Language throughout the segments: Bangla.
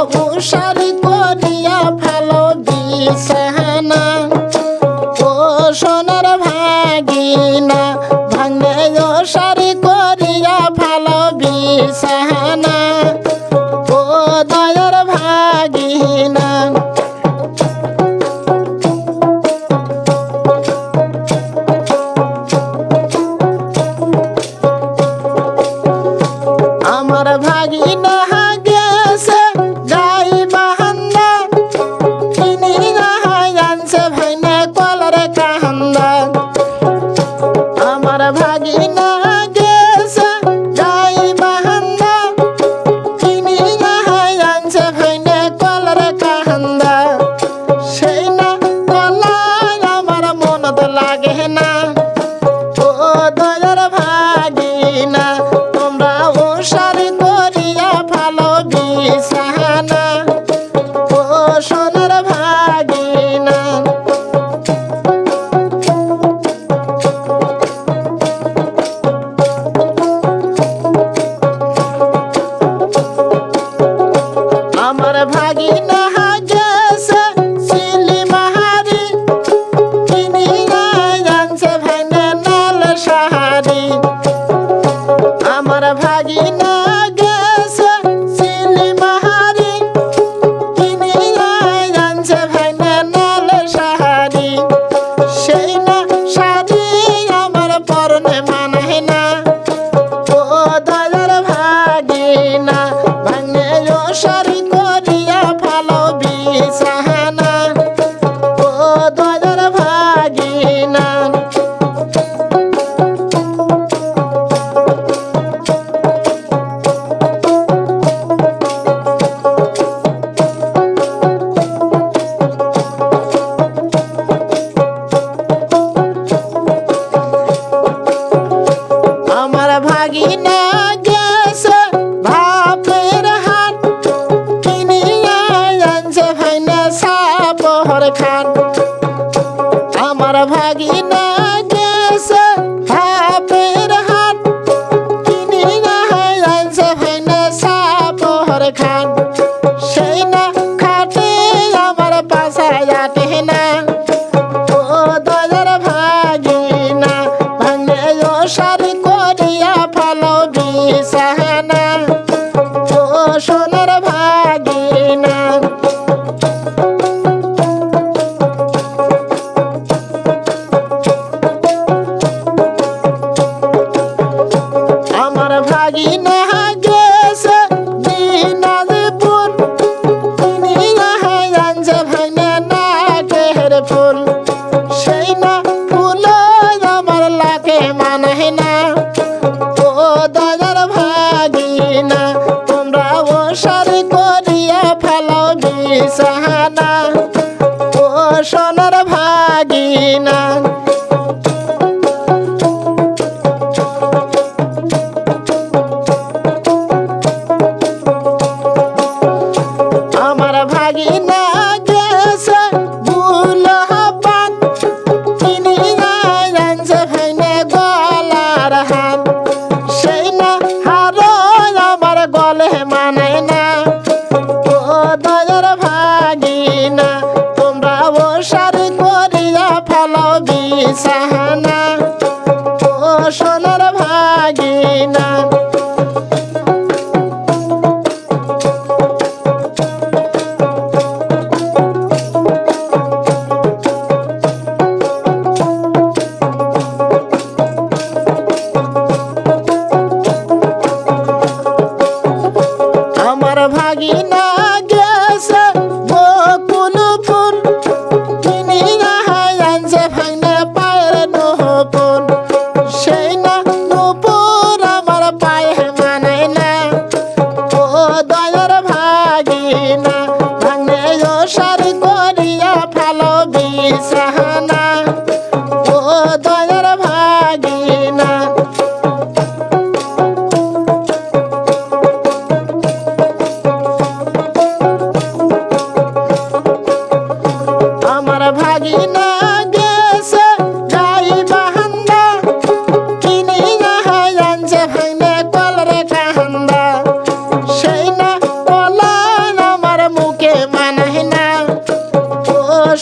মশারি করিয়া ফেলো দিয়ে সাহানা Вода लगी ना कैसे है সাহা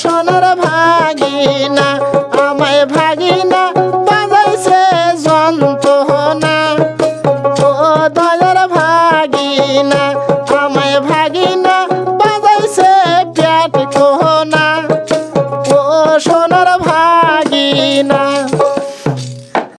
সোনার ভাগিনা আমায় ভাগিনা বাজাইছে যন্ত্রণা। ও দয়ার ভাগিনা